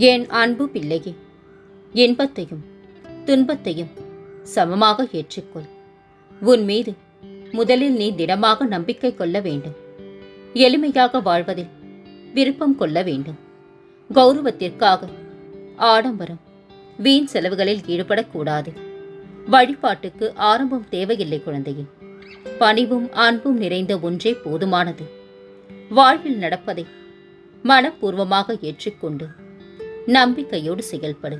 என் அன்பு பிள்ளையே இன்பத்தையும் துன்பத்தையும் சமமாக ஏற்றுக்கொள். உன் மீது முதலில் நீ திடமாக நம்பிக்கை கொள்ள வேண்டும். எளிமையாக வாழ்வதில் விருப்பம் கொள்ள வேண்டும். கௌரவத்திற்காக ஆடம்பரம் வீண் செலவுகளில் ஈடுபடக்கூடாது. வழிபாட்டுக்கு ஆரம்பம் தேவையில்லை குழந்தையே. பணிவும் அன்பும் நிறைந்த ஒன்றே போதுமானது. வாழ்வில் நடப்பதை மனப்பூர்வமாக ஏற்றுக்கொண்டு நம்பிக்கையோடு செயல்படு.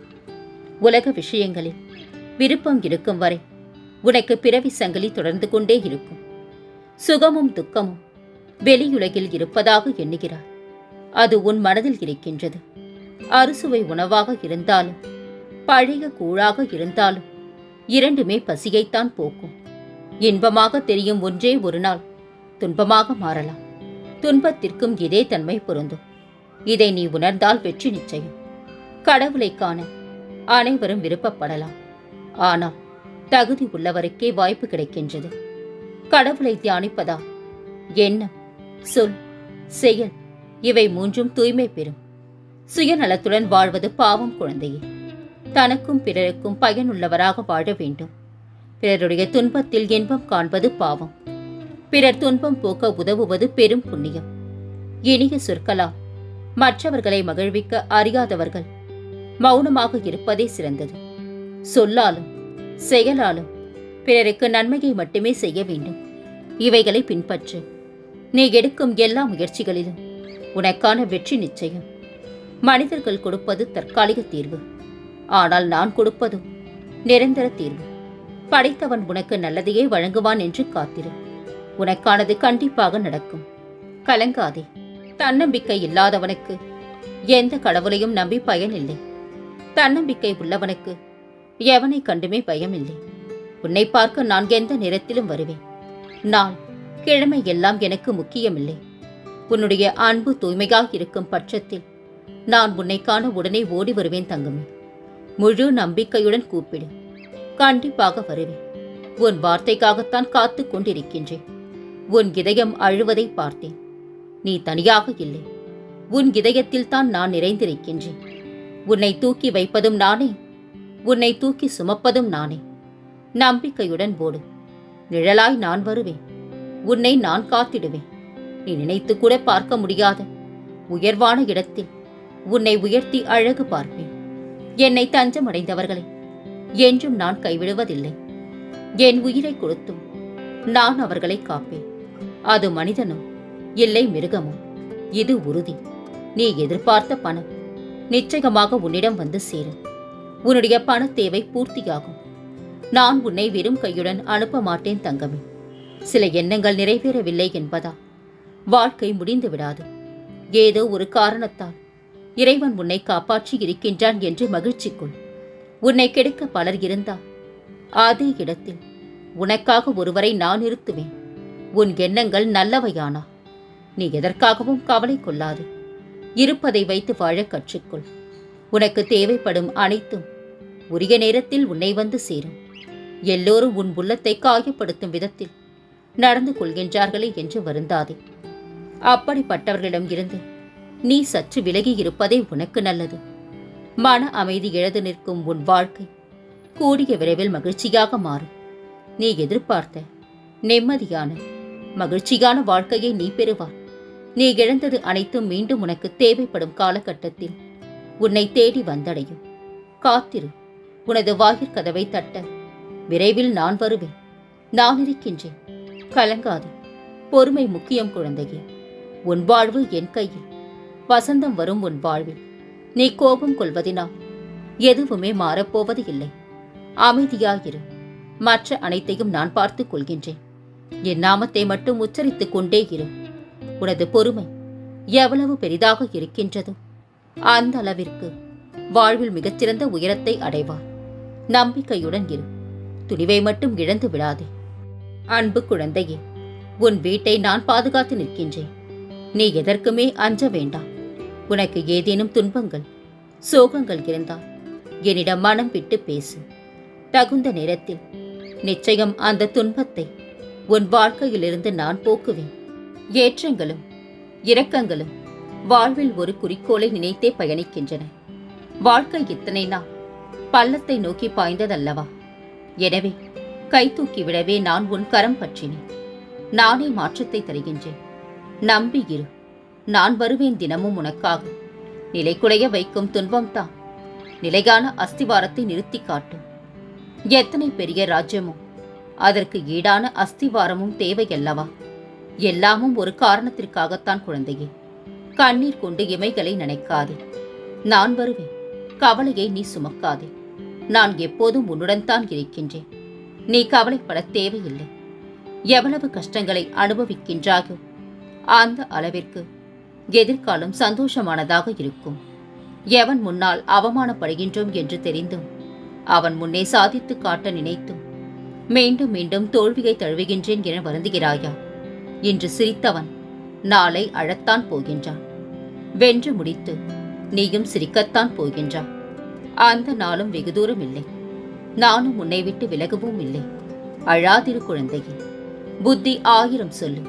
உலக விஷயங்களில் விருப்பம் இருக்கும் வரை உனக்கு பிறவி சங்கிலி தொடர்ந்து கொண்டே இருக்கும். சுகமும் துக்கமும் வெளியுலகில் இருப்பதாக எண்ணுகிறார் அது உன் மனதில் இருக்கின்றது. அறுசுவை உணவாக இருந்தாலும் பழைய கூழாக இருந்தாலும் இரண்டுமே பசியைத்தான் போக்கும். இன்பமாக தெரியும் ஒன்றே ஒரு நாள் துன்பமாக மாறலாம். துன்பத்திற்கும் இதே தன்மை பொருந்தும். இதை நீ உணர்ந்தால் வெற்றி நிச்சயம். கடவுளை காண அனைவரும் விருப்பப்படலாம். ஆனால் தகுதி உள்ளவருக்கே வாய்ப்பு கிடைக்கின்றது. கடவுளை தியானிப்பதா? எண்ணம் சொல் செயல் இவை மூன்றும் தூய்மை பெறும். சுயநலத்துடன் வாழ்வது பாவம் குழந்தையே. தனக்கும் பிறருக்கும் பயனுள்ளவராக வாழ வேண்டும். பிறருடைய துன்பத்தில் இன்பம் காண்பது பாவம். பிறர் துன்பம் போக்க உதவுவது பெரும் புண்ணியம். இனிய சொற்களால் மற்றவர்களை மகிழ்விக்க அறியாதவர்கள் மௌனமாக இருப்பதே சிறந்தது. சொல்லாலும் செயலாலும் பிறருக்கு நன்மையை மட்டுமே செய்ய வேண்டும். இவைகளை பின்பற்று. நீ எடுக்கும் எல்லா முயற்சிகளிலும் உனக்கான வெற்றி நிச்சயம். மனிதர்கள் கொடுப்பது தற்காலிக தீர்வு. ஆனால் நான் கொடுப்பதும் நிரந்தர தீர்வு. படைத்தவன் உனக்கு நல்லதையே வழங்குவான் என்று காத்திரு. உனக்கானது கண்டிப்பாக நடக்கும். கலங்காதே. தன்னம்பிக்கை இல்லாதவனுக்கு எந்த கடவுளையும் நம்பி பயனில்லை. தன்னம்பிக்கை உள்ளவனுக்கு. எவனை கண்டுமே பயமில்லை. உன்னை பார்க்க நான் எந்த நேரத்திலும் வருவேன். நான் கிழமை எல்லாம் எனக்கு முக்கியமில்லை. உன்னுடைய அன்பு தூய்மையாக இருக்கும் பட்சத்தில் நான் உன்னை காண உடனே ஓடி வருவேன் தங்கமே. முழு நம்பிக்கையுடன் கூப்பிடு. கண்டிப்பாக வருவேன். உன் வார்த்தைக்காகத்தான் காத்து கொண்டிருக்கின்றேன். உன் இதயம் அழுவதை பார்த்தேன். நீ தனியாக இல்லை. உன் இதயத்தில் தான் நான் நிறைந்திருக்கின்றேன். உன்னை தூக்கி வைப்பதும் நானே. உன்னை தூக்கி சுமப்பதும் நானே. நம்பிக்கையுடன் போடு நிழலாய் நான் வருவேன். உன்னை நான் காத்திடுவேன். நீ நினைத்து கூட பார்க்க முடியாத. உயர்வான இடத்தில் உன்னை உயர்த்தி அழகு பார்ப்பேன். என்னை தஞ்சமடைந்தவர்களை என்றும் நான் கைவிடுவதில்லை. என் உயிரை கொடுத்தும் நான் அவர்களை காப்பேன். அது மனிதனும் இல்லை மிருகமும். இது உறுதி. நீ எதிர்பார்த்த பணம் நிச்சயமாக உன்னிடம் வந்து சேரும் உன்னுடைய பண தேவை பூர்த்தியாகும். நான் உன்னை வெறும் கையுடன் அனுப்ப மாட்டேன் தங்கமே. சில எண்ணங்கள் நிறைவேறவில்லை என்பதா? வாழ்க்கை முடிந்து விடாது. ஏதோ ஒரு காரணத்தால். இறைவன் உன்னை காப்பாற்றி இருக்கின்றான் என்று மகிழ்ச்சி கொள் உன்னை கெடுக்க பலர் இருந்தால் அதே இடத்தில் உனக்காக ஒருவரை நான் நிறுத்துவேன். உன் எண்ணங்கள் நல்லவையானா? நீ எதற்காகவும் கவலை கொள்ளாது. இருப்பதை வைத்து வாழ கற்றுக்கொள். உனக்கு தேவைப்படும் அனைத்தும் உரிய நேரத்தில் உன்னை வந்து சேரும். எல்லோரும் உன் உள்ளத்தை காயப்படுத்தும் விதத்தில் நடந்து கொள்கின்றார்களே என்று வருந்தாதே. அப்படிப்பட்டவர்களிடம் இருந்து நீ சற்று விலகி இருப்பதே உனக்கு நல்லது. மன அமைதி எழுது நிற்கும் உன் வாழ்க்கை கூடிய விரைவில் மகிழ்ச்சியாக மாறும். நீ எதிர்பார்த்த நிம்மதியான மகிழ்ச்சியான வாழ்க்கையை நீ பெறுவார் நீ இழந்தது அனைத்தும் மீண்டும் உனக்கு தேவைப்படும் காலகட்டத்தில். உன்னை தேடி வந்தடையும். காத்திரு. உனது வாயிற்கதவை தட்ட. விரைவில் நான் வருவேன். நான் இருக்கின்றேன். கலங்காது. பொறுமை முக்கியம் குழந்தையே. உன் வாழ்வு என் கையில். வசந்தம் வரும் உன் வாழ்வில். நீ கோபம் கொள்வதினால் எதுவுமே மாறப்போவது இல்லை. அமைதியாயிரு. மற்ற அனைத்தையும் நான் பார்த்துக் கொள்கின்றேன். என் நாமத்தை மட்டும் உச்சரித்துக் கொண்டே இரு. உனது பொறுமை எவ்வளவு பெரிதாக இருக்கின்றதோ? அந்த அளவிற்கு வாழ்வில் மிகச்சிறந்த உயரத்தை அடைவார் நம்பிக்கையுடன் இரு. துணிவை மட்டும் இழந்து விடாதே. அன்பு குழந்தையே உன் வீட்டை நான் பாதுகாத்து நிற்கின்றேன். நீ எதற்குமே அஞ்ச வேண்டாம். உனக்கு ஏதேனும் துன்பங்கள் சோகங்கள் இருந்தால் என்னிடம் மனம் விட்டு பேசு. தகுந்த நேரத்தில் நிச்சயம் அந்த துன்பத்தை உன் வாழ்க்கையிலிருந்து நான் போக்குவேன். ஏற்றங்களும் இரக்கங்களும் வாழ்வில் ஒரு குறிக்கோளை நினைத்தே பயணிக்கின்றன. வாழ்க்கை இத்தனை நாள்? பள்ளத்தை நோக்கி பாய்ந்ததல்லவா? எனவே கை தூக்கி விடவே நான் உன் கரம் பற்றினேன். நானே மாற்றத்தை தருகின்றேன். நம்பி இரு. நான் வருவேன் தினமும் உனக்காக. நிலைக்குலைய வைக்கும் துன்பம்தான். நிலையான அஸ்திவாரத்தை நிறுத்தி காட்டும். எத்தனை பெரிய ராஜ்யமும் அதற்கு ஈடான அஸ்திவாரமும் தேவையல்லவா? எல்லாமும் ஒரு காரணத்திற்காகத்தான் குழந்தையே. கண்ணீர் கொண்டு இமைகளை நினைக்காதே. நான் வருவேன். கவலையை நீ சுமக்காதே. நான் எப்போதும் உன்னுடன் தான் இருக்கின்றேன். நீ கவலைப்பட தேவையில்லை. எவ்வளவு கஷ்டங்களை அனுபவிக்கின்றாயோ அந்த அளவிற்கு எதிர்காலம் சந்தோஷமானதாக இருக்கும். எவன் முன்னால் அவமானப்படுகின்றோம் என்று தெரிந்தும் அவன் முன்னே சாதித்து காட்ட நினைத்தும் மீண்டும் மீண்டும் தோல்வியை தழுவுகின்றேன் என வருந்துகிறாயா? இன்று சிரித்தவன் நாளை அழத்தான் போகின்றான். வென்று முடித்து நீயும் சிரிக்கத்தான் போகின்றான் அந்த நாளும் வெகு தூரம் இல்லை. நானும் உன்னை விட்டு விலகவும் இல்லை. அழாதிரு குழந்தையே. புத்தி ஆயிரம் சொல்லு.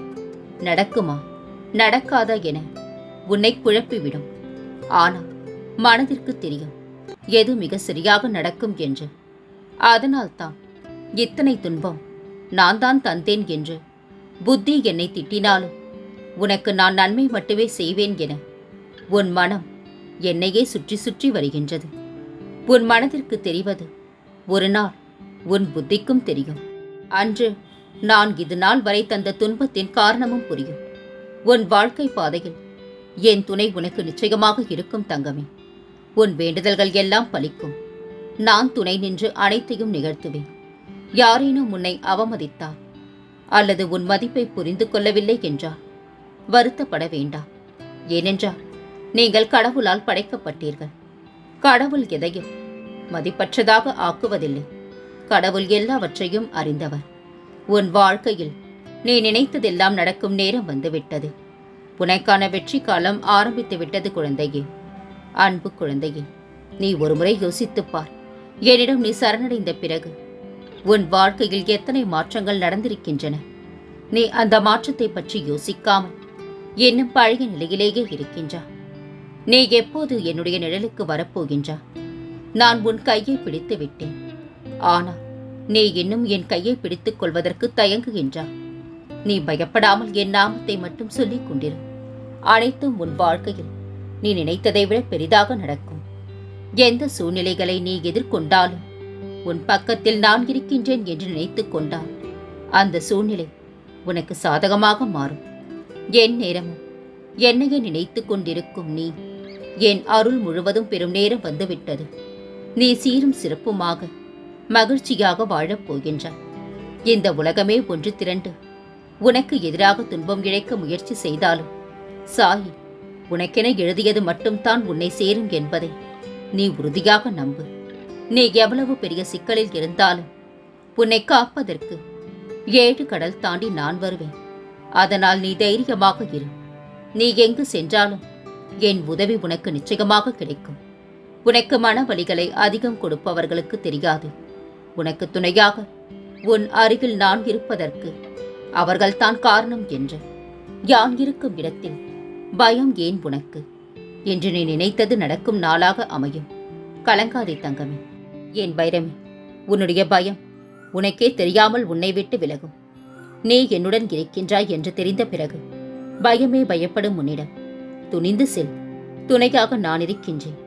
நடக்குமா? நடக்காதா என உன்னை குழப்பிவிடும். ஆனால் மனதிற்கு தெரியும் எது மிக சரியாக நடக்கும் என்று. அதனால்தான் இத்தனை துன்பம் நான் தான் தந்தேன் என்று புத்தி என்னை திட்டினாலும் உனக்கு நான் நன்மை மட்டுமே செய்வேன் என உன் மனம் என்னையே சுற்றி சுற்றி வருகின்றது. உன் மனதிற்கு தெரிவது ஒரு நாள் உன் புத்திக்கும் தெரியும். அன்று நான் இது நாள் வரை தந்த துன்பத்தின் காரணமும் புரியும். உன் வாழ்க்கை பாதையில் என் துணை உனக்கு நிச்சயமாக இருக்கும் தங்கமே. உன் வேண்டுதல்கள் எல்லாம் பலிக்கும். நான் துணை நின்று அனைத்தையும் நிகழ்த்துவேன். யாரேனும் உன்னை அவமதித்தார் அல்லது உன் மதிப்பை புரிந்து கொள்ளவில்லை என்றால் வருத்தப்பட வேண்டாம் ஏனென்றால் நீங்கள் கடவுளால் படைக்கப்பட்டீர்கள். கடவுள் எதையும் மதிப்பற்றதாக ஆக்குவதில்லை. கடவுள் எல்லாவற்றையும் அறிந்தவர். உன் வாழ்க்கையில் நீ நினைத்ததெல்லாம் நடக்கும் நேரம் வந்துவிட்டது. உனக்கான வெற்றி காலம் ஆரம்பித்து விட்டது குழந்தையே. அன்பு குழந்தையே நீ ஒருமுறை யோசித்துப் பார். என்னிடம் நீ சரணடைந்த பிறகு உன் வாழ்க்கையில் எத்தனை மாற்றங்கள் நடந்திருக்கின்றன? நீ அந்த மாற்றத்தை பற்றி யோசிக்காமல் இன்னும் பழைய நிலையிலேயே இருக்கின்றா? நீ எப்போது என்னுடைய நிழலுக்கு வரப்போகின்றா? நான் உன் கையை பிடித்து விட்டேன். ஆனால் நீ இன்னும் என் கையை பிடித்துக் கொள்வதற்கு தயங்குகின்றா? நீ பயப்படாமல் என் நாமத்தை மட்டும் சொல்லிக் கொண்டிரு. அனைத்தும் உன் வாழ்க்கையில் நீ நினைத்ததை விட பெரிதாக நடக்கும். எந்த சூழ்நிலைகளை நீ எதிர்கொண்டாலும் உன் பக்கத்தில் நான் இருக்கின்றேன் என்று நினைத்துக் கொண்டால் அந்த சூழ்நிலை உனக்கு சாதகமாக மாறும். என் நேரமும் என்னையே நினைத்து கொண்டிருக்கும் நீ என் அருள் முழுவதும் பெரும் நேரம் வந்துவிட்டது. நீ சீரும் சிறப்புமாக மகிழ்ச்சியாக வாழப் போகின்றாய். இந்த உலகமே ஒன்று திரண்டு உனக்கு எதிராக துன்பம் இழைக்க முயற்சி செய்தாலும் சாயி உனக்கென எழுதியது மட்டும்தான் உன்னை சேரும் என்பதை நீ உறுதியாக நம்பு. நீ எவ்வளவு பெரிய சிக்கலில் இருந்தாலும் உன்னை காப்பதற்கு ஏழு கடல் தாண்டி நான் வருவேன். அதனால் நீ தைரியமாக இரு. நீ எங்கு சென்றாலும் என் உதவி உனக்கு நிச்சயமாக கிடைக்கும். உனக்கு மனவலிகளை அதிகம் கொடுப்பவர்களுக்கு தெரியாது. உனக்கு துணையாக உன் அருகில் நான் இருப்பதற்கு அவர்கள்தான் காரணம் என்று யான் இருக்கும் இடத்தில் பயம் ஏன் உனக்கு? என்று நீ நினைத்தது நடக்கும் நாளாக அமையும். கலங்காதே தங்கமே. ஏன் பைரமி? உன்னுடைய பயம் உனக்கே தெரியாமல் உன்னை விட்டு விலகும். நீ என்னுடன் இருக்கின்றாய் என்று தெரிந்த பிறகு பயமே பயப்படும் உன்னிடம். துணிந்து செல். துணையாக நான் இருக்கின்றேன்.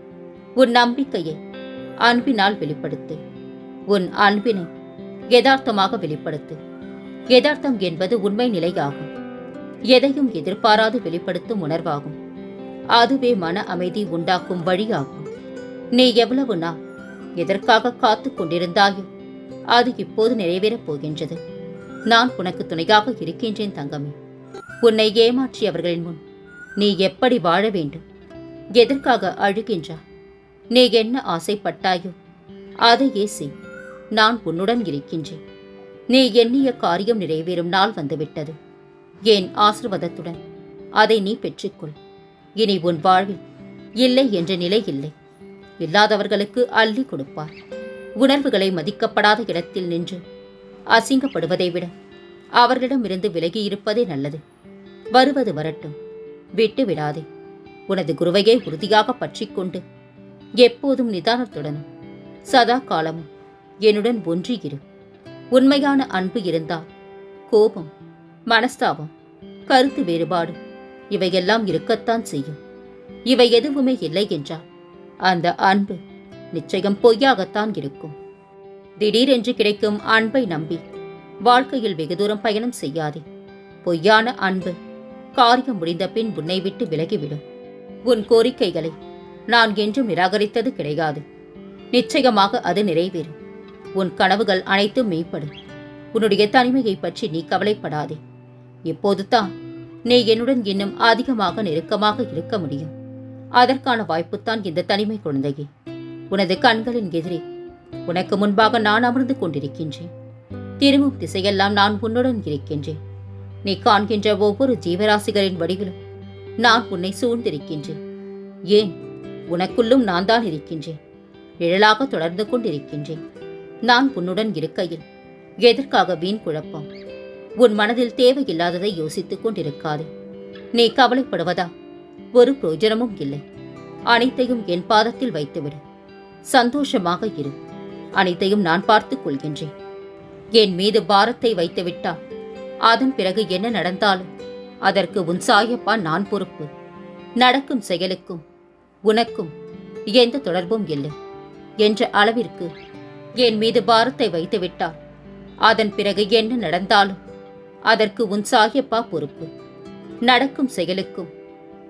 உன் நம்பிக்கையை அன்பினால் வெளிப்படுத்து. உன் அன்பினை யதார்த்தமாக வெளிப்படுத்து. யதார்த்தம் என்பது உண்மை நிலையாகும். எதையும் எதிர்பாராது வெளிப்படுத்தும் உணர்வாகும். அதுவே மன அமைதி உண்டாக்கும் வழியாகும். நீ எவ்வளவு நாள் எதற்காக காத்து கொண்டிருந்தாயோ? அது இப்போது நிறைவேறப் போகின்றது. நான் உனக்கு துணையாக இருக்கின்றேன் தங்கமே. உன்னை ஏமாற்றியவர்களின் முன் நீ எப்படி வாழ வேண்டும்? எதற்காக அழுகின்றா நீ என்ன ஆசைப்பட்டாயோ? அதையே செய். நான் உன்னுடன் இருக்கின்றேன். நீ எண்ணிய காரியம் நிறைவேறும் நாள் வந்துவிட்டது. என் ஆசிர்வாதத்துடன் அதை நீ பெற்றுக்கொள். இனி உன் வாழ்வில் இல்லை என்ற நிலை இல்லை. இல்லாதவர்களுக்கு அள்ளி கொடுப்பார். உணர்வுகளை மதிக்கப்படாத இடத்தில் நின்று அசிங்கப்படுவதை விட அவர்களிடமிருந்து விலகி இருப்பதே நல்லது. வருவது வரட்டும். விட்டு விடாதே. உனது குருவையை உறுதியாக பற்றிக்கொண்டு எப்போதும் நிதானத்துடனும் சதா காலமும் என்னுடன் ஒன்றி இரு உண்மையான அன்பு இருந்தால் கோபம் மனஸ்தாபம் கருத்து வேறுபாடு இவையெல்லாம் இருக்கத்தான் செய்யும். இவை எதுவுமே இல்லை என்றால் அந்த அன்பு நிச்சயம் பொய்யாகத்தான் இருக்கும். திடீரென்று கிடைக்கும் அன்பை நம்பி வாழ்க்கையில் வெகு தூரம் பயணம் செய்யாதே. பொய்யான அன்பு காரியம் முடிந்த பின் உன்னை விட்டு விலகிவிடும். உன் கோரிக்கைகளை நான் என்றும் நிராகரித்தது கிடையாது. நிச்சயமாக அது நிறைவேறும். உன் கனவுகள் அனைத்தும் மேம்படும் உன்னுடைய தனிமையை பற்றி நீ கவலைப்படாதே. இப்போது தான் நீ என்னுடன் இன்னும் அதிகமாக நெருக்கமாக இருக்க முடியும். அதற்கான வாய்ப்புத்தான் இந்த தனிமை குழந்தையே. உனது கண்களின் எதிரே உனக்கு முன்பாக நான் அமர்ந்து கொண்டிருக்கின்றேன். திரும்பும் திசையெல்லாம் நான் உன்னுடன் இருக்கின்றேன். நீ காண்கின்ற ஒவ்வொரு ஜீவராசிகளின் வடிவிலும் நான் உன்னை சூழ்ந்திருக்கின்றேன். ஏன்? உனக்குள்ளும் நான் தான் இருக்கின்றேன். நிழலாக தொடர்ந்து கொண்டிருக்கின்றேன். நான் உன்னுடன் இருக்கையில் எதற்காக வீண் குழப்பம்? உன் மனதில் தேவையில்லாததை யோசித்துக் கொண்டிருக்காதே. நீ கவலைப்படுவதா? ஒரு பிரோஜனமும் இல்லை. அனைத்தையும் என் பாதத்தில் வைத்துவிடு. சந்தோஷமாக இரு. அனைத்தையும் நான் பார்த்துக் கொள்கின்றேன். என் மீது பாரத்தை வைத்துவிட்டால் அதன் பிறகு என்ன நடந்தாலும் அதற்கு உன் சாயப்பா நான் பொறுப்பு. நடக்கும் செயலுக்கும் உனக்கும் எந்த தொடர்பும் இல்லை. என்ற அளவிற்கு என் மீது பாரத்தை வைத்துவிட்டால் அதன் பிறகு என்ன நடந்தாலும் அதற்கு உன் சாயப்பா பொறுப்பு. நடக்கும் செயலுக்கும்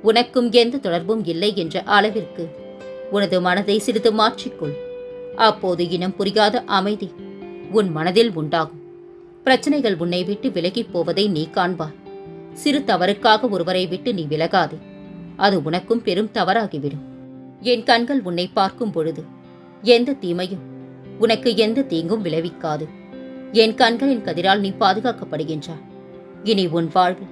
உனக்கும் எந்த தொடர்பும் இல்லை என்ற அளவிற்கு. உனது மனதை சிறிது மாற்றிக்கொள். அப்போது இனம் புரியாத அமைதி உன் மனதில் உண்டாகும். பிரச்சனைகள் உன்னை விட்டு விலகிப் போவதை நீ காண்பாய். சிறு தவறுக்காக ஒருவரை விட்டு நீ விலகாதே. அது உனக்கும் பெரும் தவறாகிவிடும். என் கண்கள் உன்னை பார்க்கும் பொழுது எந்த தீமையும் உனக்கு எந்த தீங்கும் விளைவிக்காது. என் கண்களின் கதிரால் நீ பாதுகாக்கப்படுகின்றாய். இனி உன் வாழ்வில்